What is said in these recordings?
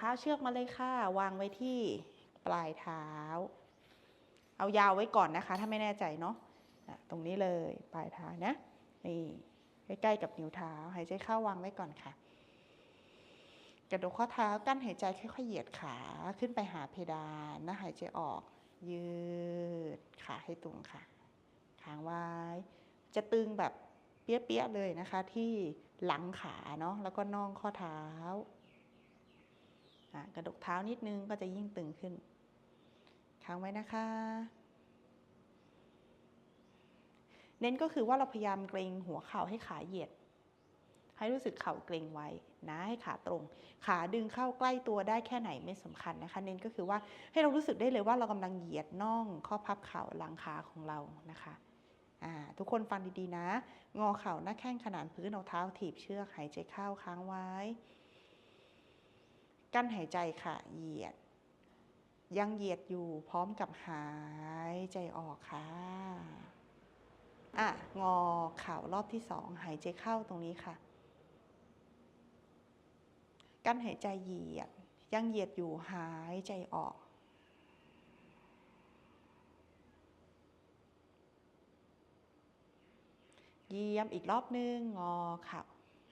นะคะ เชือกมาเลยค่ะ วางไว้ที่ปลายเท้า เอายาวไว้ก่อนนะคะ ถ้าไม่แน่ใจเนาะตรงนี้เลยปลายเท้านะนี่ใกล้ๆกับนิ้วเท้า หายใจเข้าวางไว้ก่อนค่ะ กระดูกข้อเท้ากั้นหายใจค่อยๆเหยียดขาขึ้นไปหาเพดานนะหายใจออก ยืดขาให้ตรงค่ะค้างไว้ จะตึงแบบเปี้ยๆเลยนะคะ ที่หลังขาเนาะแล้วก็น่องข้อเท้า กระดกเท้านิดนึงก็จะยิ่งตึงขึ้นค้างไว้นะคะ เน้นก็คือว่าเราพยายามเกรงหัวเข่าให้ขาเหยียด ให้รู้สึกเข่าเกรงไว้นะให้ขาตรง ขาดึงเข้าใกล้ตัวได้แค่ไหนไม่สำคัญนะคะ เน้นก็คือว่าให้เรารู้สึกได้เลยว่าเรากำลังเหยียดน่องข้อพับเข่าหลังขาของเรานะคะทุกคนฟังดีๆนะ งอเข่าหน้าแข้งขนานพื้นเอาเท้าถีบเชือกหายใจเข้าค้างไว้ กั้นหายใจค่ะ เหยียด ยังเหยียดอยู่พร้อมกับหายใจออกค่ะ อะ งอเข่ารอบที่สอง หายใจเข้าตรงนี้ค่ะ กั้นหายใจเหยียด ยังเหยียดอยู่หายใจออก เยี่ยมอีกรอบนึง งอเข่า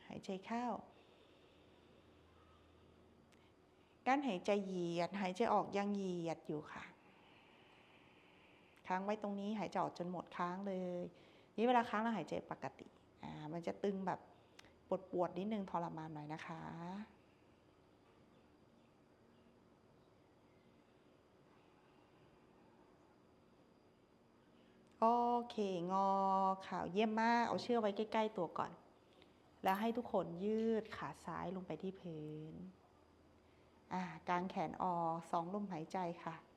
หายใจเข้า กั้นหายใจเหยียด หายใจออกยังเหยียดอยู่ค่ะ ค้างไว้ตรงนี้หายใจออกจนหมดค้างเลย นี่เวลาค้างเราหายใจปกติ อ่า มันจะตึงแบบปวดปวดนิดนึงทรมานหน่อยนะคะ โอเค งอข่าวเยี่ยมมาก เอาเชือกไว้ใกล้ ๆ ตัวก่อน แล้วให้ทุกคนยืดขาซ้ายลงไปที่พื้น กางแขนออกสองลมหายใจค่ะ